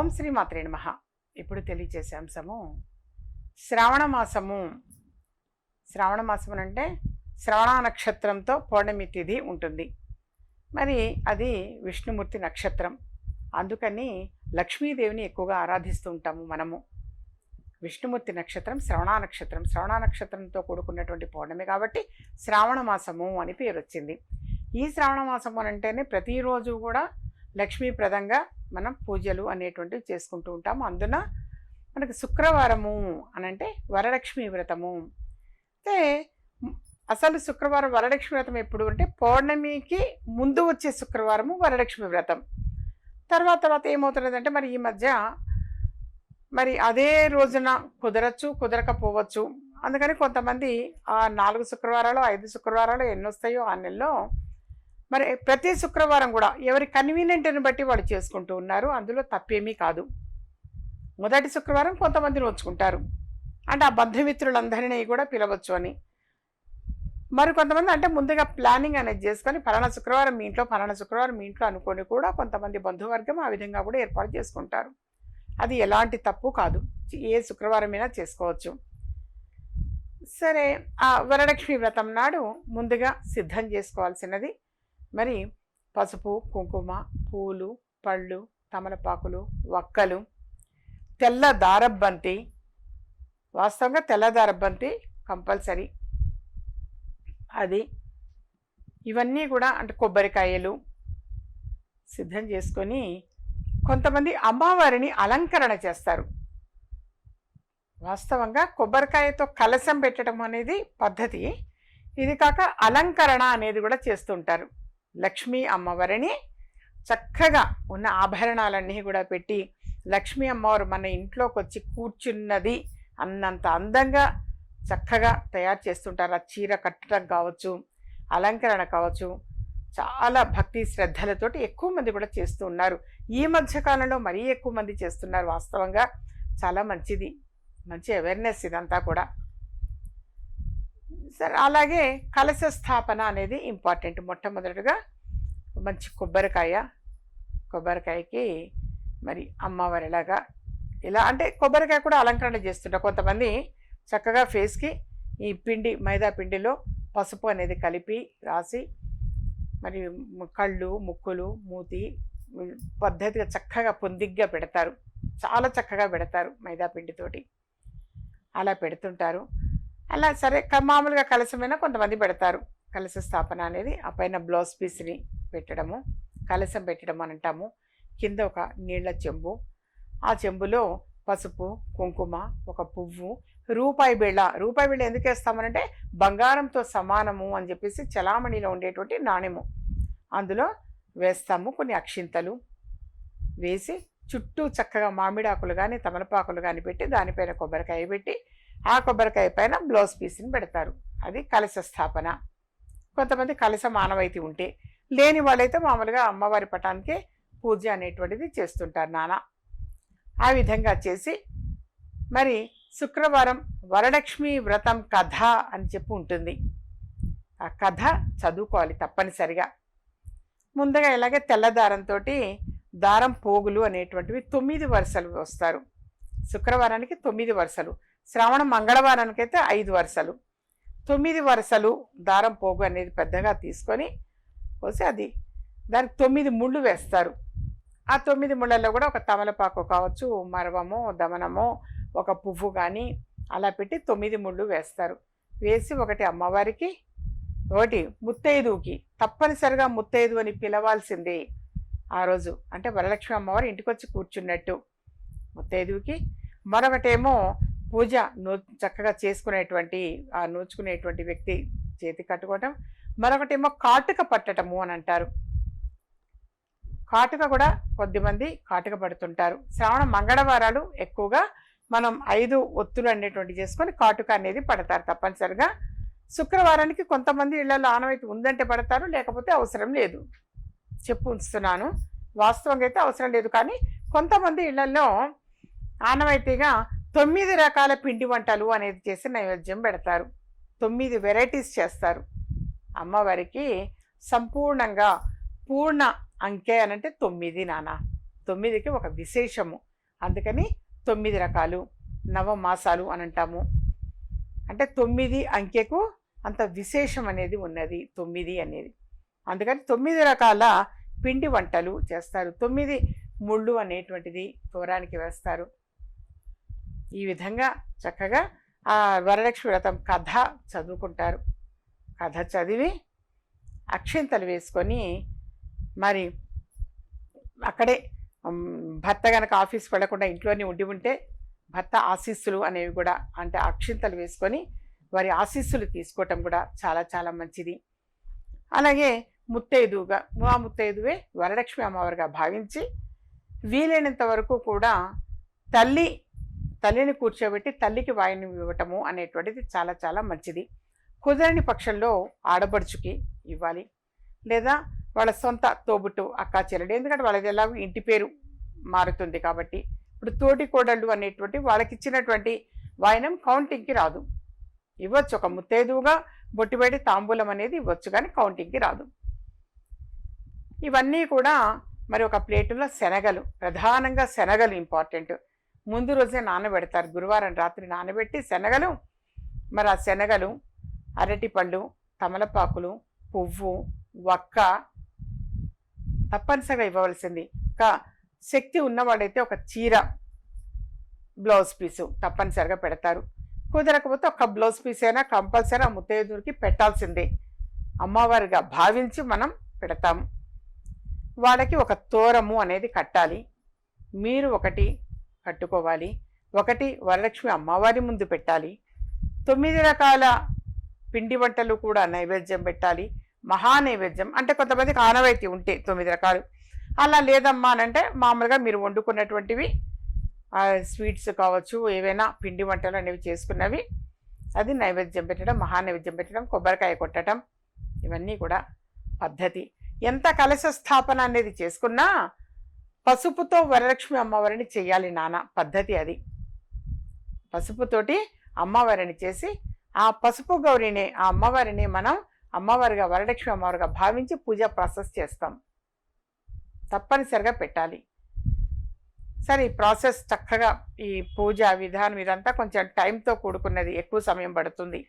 ఓం శ్రీ మాత్రే నమః. ఇప్పుడు తెలియచేసే అంశము శ్రావణ మాసము. శ్రావణ మాసం అంటే శ్రవణ నక్షత్రంతో పౌర్ణమి తిథి ఉంటుంది. మరి అది విష్ణుమూర్తి నక్షత్రం. అందుకని లక్ష్మీదేవిని ఎక్కువగా ఆరాధిస్తూ ఉంటాము మనము. విష్ణుమూర్తి నక్షత్రం శ్రవణ నక్షత్రం. శ్రవణ నక్షత్రంతో కూడుకున్నటువంటి పౌర్ణమి కాబట్టి శ్రావణ మాసము అని పేరు వచ్చింది ఈ శ్రావణ మాసము అని అంటేనే ప్రతిరోజు కూడా లక్ష్మీప్రదంగా మనం పూజలు అనేటువంటివి చేసుకుంటూ ఉంటాము. అందున మనకు శుక్రవారము అని అంటే వరలక్ష్మి వ్రతము. అయితే అసలు శుక్రవారం వరలక్ష్మి వ్రతం ఎప్పుడు అంటే పౌర్ణమికి ముందు వచ్చే శుక్రవారము వరలక్ష్మి వ్రతం. తర్వాత తర్వాత ఏమవుతున్నదంటే మరి ఈ మధ్య మరి అదే రోజున కుదరచ్చు కుదరకపోవచ్చు. అందుకని కొంతమంది ఆ నాలుగు శుక్రవారాలు ఐదు శుక్రవారాలు ఎన్ని వస్తాయో ఆ నెలలో మరి ప్రతి శుక్రవారం కూడా ఎవరి కన్వీనియంట్ని బట్టి వాళ్ళు చేసుకుంటూ ఉన్నారు అందులో తప్పేమీ కాదు. మొదటి శుక్రవారం కొంతమంది నోచుకుంటారు. అంటే ఆ బంధుమిత్రులందరినీ కూడా పిలవచ్చు అని. మరి కొంతమంది అంటే ముందుగా ప్లానింగ్ అనేది చేసుకొని ఫలానా శుక్రవారం మీ ఇంట్లో ఫలానా శుక్రవారం మీ ఇంట్లో అనుకొని కూడా కొంతమంది బంధువర్గం ఆ విధంగా కూడా ఏర్పాటు చేసుకుంటారు. అది ఎలాంటి తప్పు కాదు. ఏ శుక్రవారమైనా చేసుకోవచ్చు. సరే ఆ వరలక్ష్మి వ్రతం నాడు ముందుగా సిద్ధం చేసుకోవాల్సినది మరి పసుపు కుంకుమ పూలు పళ్ళు తమలపాకులు వక్కలు తెల్ల దారబ్బంతి వాస్తవంగా తెల్ల దారబ్బంతి కంపల్సరీ. అది ఇవన్నీ కూడా అంటే కొబ్బరికాయలు సిద్ధం చేసుకొని కొంతమంది అమ్మవారిని అలంకరణ చేస్తారు. వాస్తవంగా కొబ్బరికాయతో కలశం పెట్టడం అనేది పద్ధతి. ఇది కాక అలంకరణ అనేది కూడా చేస్తుంటారు లక్ష్మీ అమ్మవారిని చక్కగా ఉన్న ఆభరణాలన్నీ కూడా పెట్టి లక్ష్మీ అమ్మవారు మన ఇంట్లోకి వచ్చి కూర్చున్నది అన్నంత అందంగా చక్కగా తయారు చేస్తుంటారు. ఆ చీర కట్టడం కావచ్చు అలంకరణ కావచ్చు చాలా భక్తి శ్రద్ధలతోటి ఎక్కువ మంది కూడా చేస్తూ ఉన్నారు. ఈ మధ్యకాలంలో మరీ ఎక్కువ మంది చేస్తున్నారు. వాస్తవంగా చాలా మంచిది. మంచి అవేర్నెస్ ఇదంతా కూడా. సరే అలాగే కలశ స్థాపన అనేది ఇంపార్టెంట్ మొట్టమొదటిగా మంచి కొబ్బరికాయ కొబ్బరికాయకి మరి అమ్మవారిలాగా ఇలా అంటే కొబ్బరికాయ కూడా అలంకరణ చేస్తుంటారు. కొంతమంది చక్కగా ఫేస్కి ఈ పిండి మైదా పిండిలో పసుపు అనేది కలిపి రాసి మరి కళ్ళు ముక్కులు మూతి పద్ధతిగా చక్కగా పొందిగ్గా పెడతారు. చాలా చక్కగా పెడతారు మైదా పిండితోటి. అలా పెడుతుంటారు. అలా సరే మామూలుగా కలసమైనా కొంతమంది పెడతారు. కలశ స్థాపన అనేది ఆ పైన బ్లౌజ్ పీస్ని పెట్టడము కలశం పెట్టడం అని అంటాము. కింద ఒక నీళ్ళ చెంబు. ఆ చెంబులో పసుపు కుంకుమ ఒక పువ్వు రూపాయి బిళ్ళ. రూపాయి బిళ్ళ ఎందుకు వేస్తామనంటే బంగారంతో సమానము అని చెప్పేసి చలామణిలో ఉండేటువంటి నాణ్యము అందులో వేస్తాము కొన్ని అక్షింతలు వేసి చుట్టూ చక్కగా మామిడాకులు కానీ తమలపాకులు కానీ పెట్టి దానిపైన కొబ్బరికాయ పెట్టి ఆ కొబ్బరికాయ పైన బ్లౌజ్ పీస్ని పెడతారు. అది కలశ స్థాపన. కొంతమంది కలశ మానవైతే ఉంటే లేని వాళ్ళైతే మామూలుగా అమ్మవారి పటానికి పూజ అనేటువంటిది చేస్తుంటారు నాన్న ఆ విధంగా చేసి మరి శుక్రవారం వరలక్ష్మి వ్రతం కథ అని చెప్పి ఉంటుంది. ఆ కథ చదువుకోవాలి తప్పనిసరిగా. ముందుగా ఇలాగే తెల్లదారంతో దారం పోగులు అనేటువంటివి తొమ్మిది వరుసలు వస్తారు. శుక్రవారానికి తొమ్మిది వరుసలు శ్రావణ మంగళవారానికైతే ఐదు వరుసలు తొమ్మిది వరుసలు దారం పోగు అనేది పెద్దగా తీసుకొని పోసి అది దానికి తొమ్మిది ముళ్ళు వేస్తారు. ఆ తొమ్మిది ముళ్ళల్లో కూడా ఒక తమలపాకు కావచ్చు మరవమో దమనమో ఒక పువ్వు కానీ అలా పెట్టి తొమ్మిది ముళ్ళు వేస్తారు. వేసి ఒకటి అమ్మవారికి ఒకటి ముత్తైదువుకి. తప్పనిసరిగా ముత్తైదు అని పిలవాల్సిందే ఆ రోజు. అంటే వరలక్ష్మి అమ్మవారు ఇంటికి వచ్చి కూర్చున్నట్టు ముత్తైదువుకి. మరొకటేమో పూజ నూ చక్కగా చేసుకునేటువంటి ఆ నూచుకునేటువంటి వ్యక్తి చేతి కట్టుకోవటం. మరొకటేమో కాటుక పట్టటము అని అంటారు. కాటుక కూడా కొద్దిమంది కాటుక పడుతుంటారు. శ్రావణ మంగళవారాలు ఎక్కువగా మనం ఐదు ఒత్తులు అనేటువంటి చేసుకొని కాటుక అనేది పడతారు తప్పనిసరిగా. శుక్రవారానికి కొంతమంది ఇళ్ళలో ఆనవాయితీ ఉందంటే పడతారు లేకపోతే అవసరం లేదు. చెప్పు ఉంచుతున్నాను. వాస్తవంగా అయితే అవసరం లేదు. కానీ కొంతమంది ఇళ్ళలో ఆనవాయితీగా తొమ్మిది రకాల పిండి వంటలు అనేది చేసి నైవేద్యం పెడతారు. తొమ్మిది వెరైటీస్ చేస్తారు. అమ్మవారికి సంపూర్ణంగా పూర్ణ అంకె అనంటే తొమ్మిది నాన్న. తొమ్మిదికి ఒక విశేషము. అందుకని తొమ్మిది రకాలు నవమాసాలు అని అంటాము. అంటే తొమ్మిది అంకెకు అంత విశేషం అనేది ఉన్నది. తొమ్మిది అనేది. అందుకని తొమ్మిది రకాల పిండి వంటలు చేస్తారు. తొమ్మిది ముళ్ళు అనేటువంటిది తోరానికి వేస్తారు. ఈ విధంగా చక్కగా ఆ వరలక్ష్మి వ్రతం కథ చదువుకుంటారు. కథ చదివి అక్షింతలు వేసుకొని మరి అక్కడే భర్త కనుక ఆఫీస్కి వెళ్ళకుండా ఇంట్లోనే ఉండి ఉంటే భర్త ఆశీస్సులు అనేవి కూడా అంటే అక్షింతలు వేసుకొని వారి ఆశీస్సులు తీసుకోవటం కూడా చాలా చాలా మంచిది. అలాగే ముత్తైదువుగా ఆ ముత్తైదువే వరలక్ష్మి అమ్మవారిగా భావించి వీలైనంత వరకు కూడా తల్లి తల్లిని కూర్చోబెట్టి తల్లికి వాయినం ఇవ్వటము అనేటువంటిది చాలా చాలా మంచిది. కుదరని పక్షంలో ఆడబడుచుకి ఇవ్వాలి. లేదా వాళ్ళ సొంత తోబుట్టు అక్క చెల్లెడు ఎందుకంటే వాళ్ళది ఎలాగో ఇంటి పేరు మారుతుంది కాబట్టి. ఇప్పుడు తోటి కోడళ్ళు అనేటువంటి వాళ్ళకి ఇచ్చినటువంటి వాయనం కౌంటింగ్కి రాదు. ఇవ్వచ్చు. ఒక ముత్తైదువుగా బొట్టిబెట్టి తాంబూలం అనేది ఇవ్వచ్చు కానీ కౌంటింగ్కి రాదు. ఇవన్నీ కూడా మరి ఒక ప్లేటులో శనగలు ప్రధానంగా శనగలు ఇంపార్టెంట్. ముందు రోజే నానబెడతారు. గురువారం రాత్రి నానబెట్టి శనగలు మరి ఆ శనగలు అరటిపళ్ళు తమలపాకులు పువ్వు వక్క తప్పనిసరిగా ఇవ్వవలసింది. ఒక శక్తి ఉన్నవాడైతే ఒక చీర బ్లౌజ్ పీసు తప్పనిసరిగా పెడతారు. కుదరకపోతే ఒక బ్లౌజ్ పీస్ అయినా కంపల్సరీ ఆ ముత్తైదుడికి పెట్టాల్సిందే. అమ్మవారిగా భావించి మనం పెడతాము వాళ్ళకి ఒక తోరము అనేది కట్టాలి. మీరు ఒకటి కట్టుకోవాలి. ఒకటి వరలక్ష్మి అమ్మవారి ముందు పెట్టాలి. తొమ్మిది రకాల పిండి వంటలు కూడా నైవేద్యం పెట్టాలి. మహా నైవేద్యం అంటే కొంతమందికి ఆనవాయితీ ఉంటే తొమ్మిది రకాలు. అలా లేదమ్మా అని అంటే మామూలుగా మీరు వండుకున్నటువంటివి స్వీట్స్ కావచ్చు ఏవైనా పిండి వంటలు అనేవి చేసుకున్నవి అది నైవేద్యం పెట్టడం మహా నైవేద్యం పెట్టడం కొబ్బరికాయ కొట్టడం ఇవన్నీ కూడా పద్ధతి. ఎంత కలశ స్థాపన అనేది చేసుకున్నా పసుపుతో వరలక్ష్మి అమ్మవారిని చేయాలి నాన్న పద్ధతి అది. పసుపుతోటి అమ్మవారిని చేసి ఆ పసుపు గౌరిని ఆ అమ్మవారిని మనం అమ్మవారిగా వరలక్ష్మి అమ్మవారిగా భావించి పూజ ప్రాసెస్ చేస్తాం. తప్పనిసరిగా పెట్టాలి. సరే ఈ ప్రాసెస్ చక్కగా ఈ పూజ విధానం ఇదంతా కొంచెం టైంతో కూడుకున్నది ఎక్కువ సమయం పడుతుంది.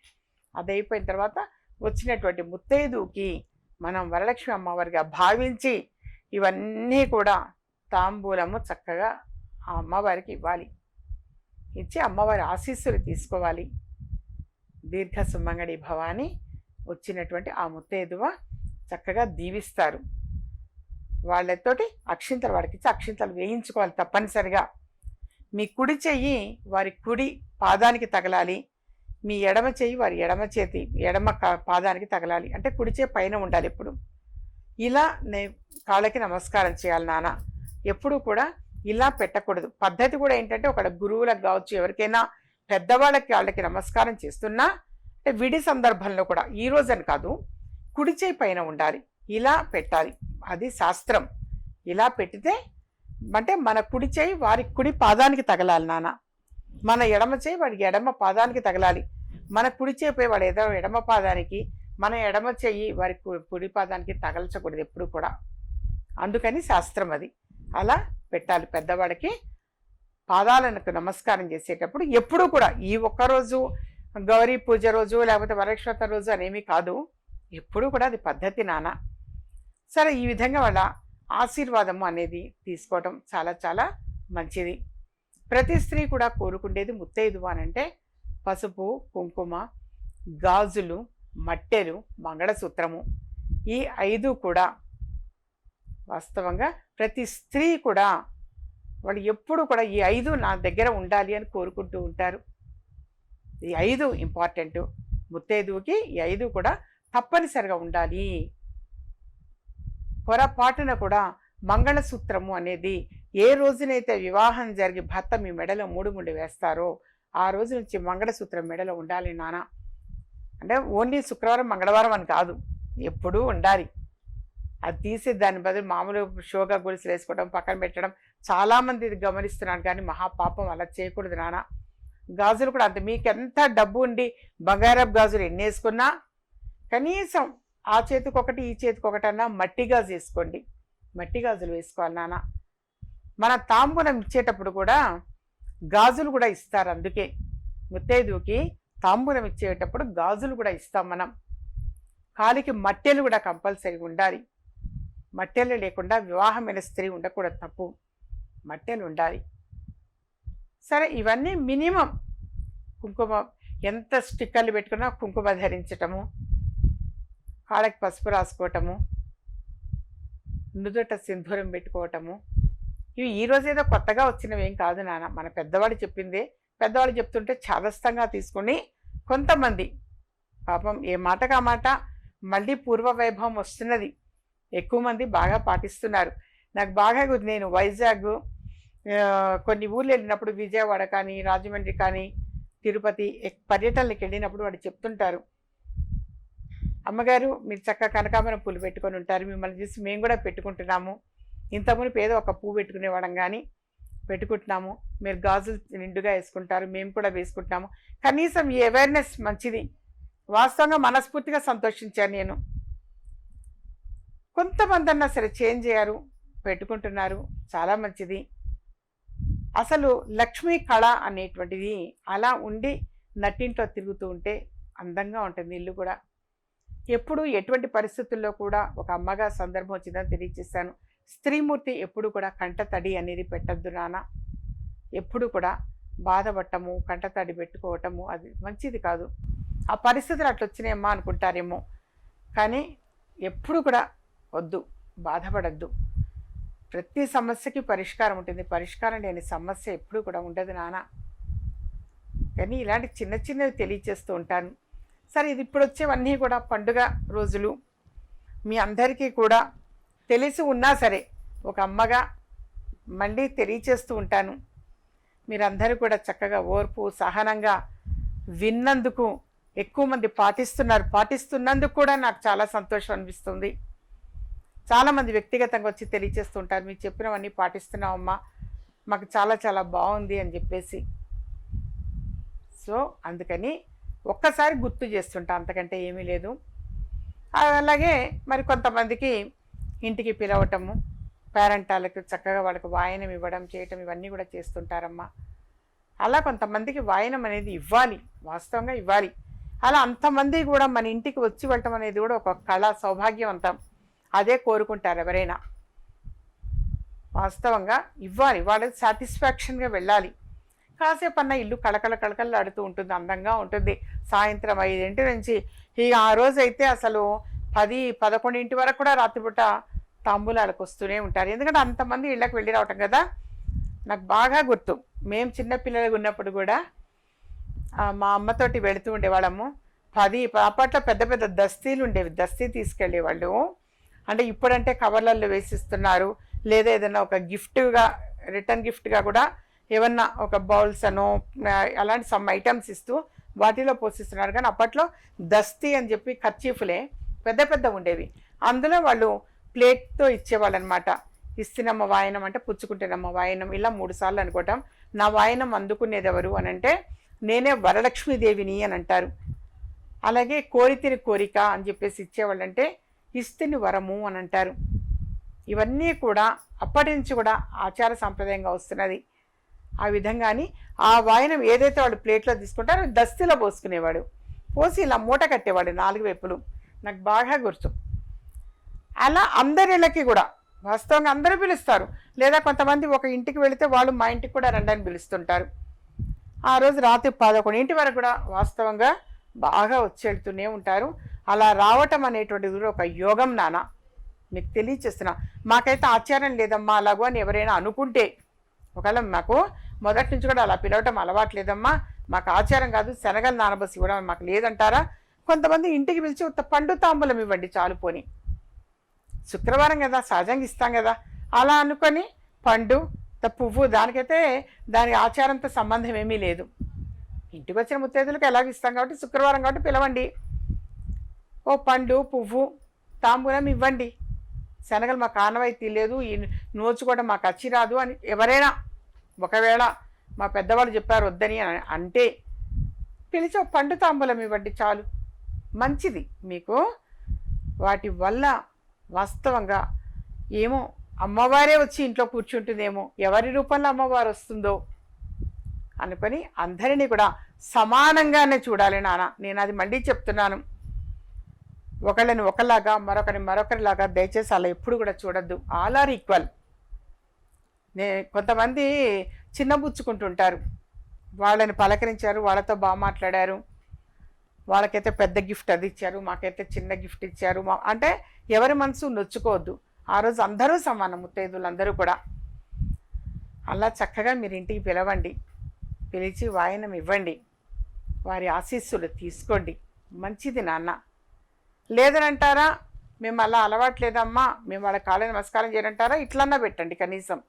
అది అయిపోయిన తర్వాత వచ్చినటువంటి ముత్తైదుకి మనం వరలక్ష్మి అమ్మవారిగా భావించి ఇవన్నీ కూడా తాంబూలము చక్కగా ఆ అమ్మవారికి ఇవ్వాలి. ఇచ్చి అమ్మవారి ఆశీస్సులు తీసుకోవాలి. దీర్ఘ సుమంగడి భవాని వచ్చినటువంటి ఆ ముత్తేదువ చక్కగా దీవిస్తారు. వాళ్ళతోటి అక్షింతలు వాడికి ఇచ్చి అక్షింతలు వేయించుకోవాలి తప్పనిసరిగా. మీ కుడి చెయ్యి వారి కుడి పాదానికి తగలాలి. మీ ఎడమ చెయ్యి వారి ఎడమ చేతి ఎడమ కా- పాదానికి తగలాలి. అంటే కుడి చేయి పైన ఉండాలి ఎప్పుడు. ఇలా నే కాళ్ళకి నమస్కారం చేయాలి నాన్న. ఎప్పుడూ కూడా ఇలా పెట్టకూడదు. పద్ధతి కూడా ఏంటంటే ఒక గురువులకు కావచ్చు ఎవరికైనా పెద్దవాళ్ళకి వాళ్ళకి నమస్కారం చేస్తున్నా అంటే విడి సందర్భంలో కూడా ఈ రోజని కాదు కుడి చేయి పైన ఉండాలి. ఇలా పెట్టాలి. అది శాస్త్రం. ఇలా పెట్టితే అంటే మన కుడి చేయి వారి కుడి పాదానికి తగలాలి నాన్న. మన ఎడమ చేయి వాడికి ఎడమ పాదానికి తగలాలి. మన కుడి చేయిపోయి వాడు ఎడమ ఎడమ పాదానికి మన ఎడమ చెయ్యి వారి కు- కుడి పాదానికి తగల్చకూడదు ఎప్పుడు కూడా. అందుకని శాస్త్రం అది. అలా పెట్టాలి పెద్దవాడికి. పాదాలకు నమస్కారం చేసేటప్పుడు ఎప్పుడూ కూడా ఈ ఒక్కరోజు గౌరీ పూజ రోజు లేకపోతే వరక్షత రోజు అనేమి కాదు. ఎప్పుడూ కూడా అది పద్ధతి నాన్న సరే ఈ విధంగా వాళ్ళ ఆశీర్వాదము అనేది తీసుకోవటం చాలా చాలా మంచిది. ప్రతి స్త్రీ కూడా కోరుకుండేది ముత్తైదు అనంటే పసుపు కుంకుమ గాజులు మట్టెలు మంగళసూత్రము. ఈ ఐదు కూడా వాస్తవంగా ప్రతి స్త్రీ కూడా వాళ్ళు ఎప్పుడు కూడా ఈ ఐదు నా దగ్గర ఉండాలి అని కోరుకుంటూ ఉంటారు. ఈ ఐదు ఇంపార్టెంట్ ముత్తైదువుకి ఈ ఐదు కూడా తప్పనిసరిగా ఉండాలి. పొరపాటున కూడా మంగళసూత్రము అనేది ఏ రోజునైతే వివాహం జరిగి భర్త మీ మెడలో మూడు ముడి వేస్తారో ఆ రోజు నుంచి మంగళసూత్రం మెడలో ఉండాలి నాన్న అంటే ఓన్లీ శుక్రవారం మంగళవారం అని కాదు. ఎప్పుడూ ఉండాలి. అది తీసి దాని బదులు మామూలు షోగా గొలుసులు వేసుకోవడం పక్కన పెట్టడం చాలామంది ఇది గమనిస్తున్నాను కానీ మహాపాపం అలా చేయకూడదు నాన్న. గాజులు కూడా అంత. మీకు ఎంత డబ్బు ఉండి బంగారపు గాజులు ఎన్ని వేసుకున్నా కనీసం ఆ చేతికి ఒకటి ఈ చేతికి ఒకటి అన్నా మట్టి గాజు వేసుకోండి. మట్టి గాజులు వేసుకోవాలి నాన్న. మన తాంబూలం ఇచ్చేటప్పుడు కూడా గాజులు కూడా ఇస్తారు అందుకే. ముత్తైదుకి తాంబూలం ఇచ్చేటప్పుడు గాజులు కూడా ఇస్తాం మనం. కాలికి మట్టెలు కూడా కంపల్సరీ ఉండాలి. మట్టెలు లేకుండా వివాహమైన స్త్రీ ఉండకూడదు. తప్పు. మట్టెలు ఉండాలి. సరే ఇవన్నీ మినిమం. కుంకుమ ఎంత స్టిక్కర్లు పెట్టుకున్నా కుంకుమ ధరించటము కాళ్ళకి పసుపు రాసుకోవటము నుదుట సింధూరం పెట్టుకోవటము. ఇవి ఈ ఏదో కొత్తగా వచ్చినవి ఏం కాదు నాన్న. మన పెద్దవాడు చెప్పిందే. పెద్దవాళ్ళు చెప్తుంటే చాదస్తంగా తీసుకుని కొంతమంది పాపం ఏ మాటగా మాట మళ్ళీ పూర్వ వైభవం వస్తున్నది. ఎక్కువ మంది బాగా పాటిస్తున్నారు. నాకు బాగా నేను వైజాగ్ కొన్ని ఊర్లు వెళ్ళినప్పుడు విజయవాడ కానీ రాజమండ్రి కానీ తిరుపతి ఎక్- పర్యటనలకు వెళ్ళినప్పుడు వాడు చెప్తుంటారు. అమ్మగారు మీరు చక్కగా కనకాంబరం పూలు పెట్టుకొని ఉంటారు. మిమ్మల్ని చూసి మేము కూడా పెట్టుకుంటున్నాము. ఇంతకుముందు ఏదో ఒక పువ్వు పెట్టుకునేవాడం కానీ పెట్టుకుంటున్నాము. మీరు గాజులు నిండుగా వేసుకుంటారు. మేము కూడా వేసుకుంటున్నాము. కనీసం ఈ అవేర్నెస్ మంచిది. వాస్తవంగా మనస్ఫూర్తిగా సంతోషించాను నేను. కొంతమంది అన్నా సరే చేంజ్ అయ్యారు పెట్టుకుంటున్నారు. చాలా మంచిది. అసలు లక్ష్మీ కళ అనేటువంటిది అలా ఉండి నట్టింట్లో తిరుగుతూ ఉంటే అందంగా ఉంటుంది ఇల్లు కూడా. ఎప్పుడు ఎటువంటి పరిస్థితుల్లో కూడా ఒక అమ్మగా సందర్భం వచ్చిందని తెలియజేస్తాను స్త్రీమూర్తి ఎప్పుడు కూడా కంటతడి అనేది పెట్టద్దు నాన్న. ఎప్పుడు కూడా బాధపడటము కంటతడి పెట్టుకోవటము అది మంచిది కాదు. ఆ పరిస్థితులు అట్లా వచ్చినాయమ్మా అనుకుంటారేమో. కానీ ఎప్పుడు కూడా వద్దు బాధపడద్దు. ప్రతి సమస్యకి పరిష్కారం ఉంటుంది. పరిష్కారం లేని సమస్య ఎప్పుడు కూడా ఉండదు నాన్న కానీ ఇలాంటి చిన్న చిన్నవి తెలియచేస్తూ ఉంటాను. సరే ఇది ఇప్పుడు వచ్చేవన్నీ కూడా పండుగ రోజులు. మీ అందరికీ కూడా తెలిసి ఉన్నా సరే ఒక అమ్మగా మళ్ళీ తెలియచేస్తూ ఉంటాను. మీరందరూ కూడా చక్కగా ఓర్పు సహనంగా విన్నందుకు ఎక్కువ మంది పాటిస్తున్నారు. పాటిస్తున్నందుకు కూడా నాకు చాలా సంతోషం అనిపిస్తుంది. చాలామంది వ్యక్తిగతంగా వచ్చి తెలియచేస్తుంటారు మీరు చెప్పినవన్నీ పాటిస్తున్నామమ్మా మాకు చాలా చాలా బాగుంది అని చెప్పేసి. సో అందుకని ఒక్కసారి గుర్తు చేస్తుంటా అంతకంటే ఏమీ లేదు. అలాగే మరి కొంతమందికి ఇంటికి పిలవటము పేరెంటాలకు చక్కగా వాళ్ళకి వాయనం ఇవ్వడం చేయటం ఇవన్నీ కూడా చేస్తుంటారమ్మా. అలా కొంతమందికి వాయనం అనేది ఇవ్వాలి వాస్తవంగా ఇవ్వాలి. అలా అంతమంది కూడా మన ఇంటికి వచ్చి వెళ్ళటం అనేది కూడా ఒక కళ సౌభాగ్యవంతం అదే కోరుకుంటారు ఎవరైనా. వాస్తవంగా ఇవ్వాలి వాళ్ళకి సాటిస్ఫాక్షన్గా వెళ్ళాలి. కాసేపు అన్న ఇల్లు కళకళ కళకళలాడుతూ ఉంటుంది అందంగా ఉంటుంది. సాయంత్రం ఐదింటి నుంచి ఇక ఆ రోజు అయితే అసలు పది పదకొండింటి వరకు కూడా రాత్రిపూట తాంబూలాలకు వస్తూనే ఉంటారు. ఎందుకంటే అంతమంది ఇళ్ళకి వెళ్ళి రావటం కదా. నాకు బాగా గుర్తు. మేము చిన్నపిల్లలుగా ఉన్నప్పుడు కూడా మా అమ్మతోటి వెళుతూ ఉండేవాళ్ళము. పది అప్పట్లో పెద్ద పెద్ద దస్తీలు ఉండేవి దస్తీ తీసుకెళ్ళేవాళ్ళు. అంటే ఇప్పుడంటే కవర్లలో వేసిస్తున్నారు. లేదా ఏదైనా ఒక గిఫ్ట్గా రిటర్న్ గిఫ్ట్గా కూడా ఏమన్నా ఒక బౌల్స్ అనో అలాంటి సమ్ ఐటమ్స్ ఇస్తూ వాటిలో పోషిస్తున్నారు. కానీ అప్పట్లో దస్తీ అని చెప్పి కర్చీఫ్లే పెద్ద పెద్ద ఉండేవి. అందులో వాళ్ళు ప్లేట్తో ఇచ్చేవాళ్ళు అనమాట ఇస్తున్నమ్మ వాయనం అంటే పుచ్చుకుంటేనమ్మ వాయనం ఇలా మూడు సార్లు అనుకోవటం. నా వాయనం అందుకునేది ఎవరు అని అంటే నేనే వరలక్ష్మీదేవిని అని అంటారు. అలాగే కోరితిని కోరిక అని చెప్పేసి ఇచ్చేవాళ్ళంటే ఇస్తిని వరము అని అంటారు ఇవన్నీ కూడా అప్పటి నుంచి కూడా ఆచార సాంప్రదాయంగా వస్తున్నది. ఆ విధంగాని ఆ వాయనం ఏదైతే వాడు ప్లేట్లో తీసుకుంటారో దస్తిలో పోసుకునేవాడు. పోసి ఇలా మూట కట్టేవాడు నాలుగు వైపులు. నాకు బాగా గుర్తు. అలా అందరిళ్ళకి కూడా వాస్తవంగా అందరూ పిలుస్తారు. లేదా కొంతమంది ఒక ఇంటికి వెళితే వాళ్ళు మా ఇంటికి కూడా రండని పిలుస్తుంటారు. ఆ రోజు రాత్రి పదకొండింటి వరకు కూడా వాస్తవంగా బాగా వచ్చి ఉంటారు. అలా రావటం అనేటువంటిది కూడా ఒక యోగం నాన్న మీకు తెలియచేస్తున్నా. మాకైతే ఆచారం లేదమ్మా అలాగో అని ఎవరైనా అనుకుంటే. ఒకవేళ మాకు మొదటి నుంచి కూడా అలా పిలవటం అలవాటు లేదమ్మా మాకు ఆచారం కాదు శనగలు నానబసి ఇవ్వడం మాకు లేదంటారా? కొంతమంది ఇంటికి పిలిచి పండు తాంబూలం ఇవ్వండి చాలు పోని. శుక్రవారం కదా సహజంగా ఇస్తాం కదా. అలా అనుకొని పండు పువ్వు దానికైతే దాని ఆచారంతో సంబంధం ఏమీ లేదు. ఇంటికి వచ్చిన ముత్తైదులకు ఎలాగ ఇస్తాం కాబట్టి శుక్రవారం కాబట్టి పిలవండి. ఓ పండు పువ్వు తాంబూలం ఇవ్వండి. శనగలు మాకు ఆనవాయితీ లేదు ఈ నోచుకోవడం మాకు అచ్చి రాదు అని ఎవరైనా ఒకవేళ మా పెద్దవాళ్ళు చెప్పారు వద్దని అని అంటే పిలిచి ఒక పండు తాంబూలం ఇవ్వండి చాలు. మంచిది మీకు. వాటి వల్ల వాస్తవంగా ఏమో అమ్మవారే వచ్చి ఇంట్లో కూర్చుంటుందేమో ఎవరి రూపంలో అమ్మవారు వస్తుందో అనుకొని అందరినీ కూడా సమానంగానే చూడాలి నాన్న. నేను అది మళ్ళీ చెప్తున్నాను. ఒకళ్ళని ఒకలాగా మరొకరిని మరొకరిలాగా దయచేసి అలా ఎప్పుడు కూడా చూడద్దు. ఆల్ ఆర్ ఈక్వల్ నే కొంతమంది చిన్నబుచ్చుకుంటుంటారు వాళ్ళని పలకరించారు వాళ్ళతో బాగా మాట్లాడారు. వాళ్ళకైతే పెద్ద గిఫ్ట్ అది ఇచ్చారు మాకైతే చిన్న గిఫ్ట్ ఇచ్చారు. మా అంటే ఎవరి మనసు నొచ్చుకోవద్దు. ఆ రోజు అందరూ సమానం ముత్తైదులు అందరూ కూడా. అలా చక్కగా మీరు ఇంటికి పిలవండి. పిలిచి వాయనం ఇవ్వండి. వారి ఆశీస్సులు తీసుకోండి. మంచిది నాన్న. లేదనంటారా? మేము అలా అలవాట్లేదమ్మా. మేము వాళ్ళ కాళ్ళ నమస్కారం చేయనంటారా? ఇట్లన్నా పెట్టండి కనీసం.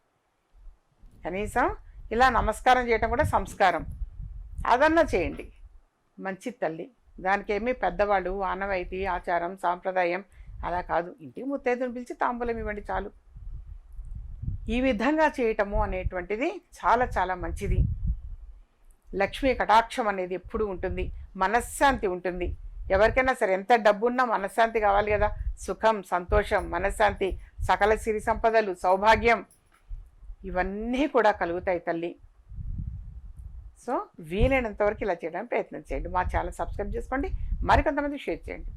కనీసం ఇలా నమస్కారం చేయటం కూడా సంస్కారం. అదన్నా చేయండి. మంచి తల్లి. దానికేమీ పెద్దవాళ్ళు ఆనవాయితీ ఆచారం సాంప్రదాయం అలా కాదు. ఇంటికి ముత్తైదుని పిలిచి తాంబూలం ఇవ్వండి చాలు. ఈ విధంగా చేయటము అనేటువంటిది చాలా చాలా మంచిది. లక్ష్మీ కటాక్షం అనేది ఎప్పుడు ఉంటుంది. మనశ్శాంతి ఉంటుంది. ఎవరికైనా సరే ఎంత డబ్బున్నా మనశ్శాంతి కావాలి కదా. సుఖం సంతోషం మనశ్శాంతి సకల సిరి సంపదలు సౌభాగ్యం ఇవన్నీ కూడా కలుగుతాయి తల్లి. సో వీలైనంత వరకు ఇలా చేయడానికి ప్రయత్నం చేయండి. మా ఛానల్ సబ్స్క్రైబ్ చేసుకోండి. మరికొంతమంది షేర్ చేయండి.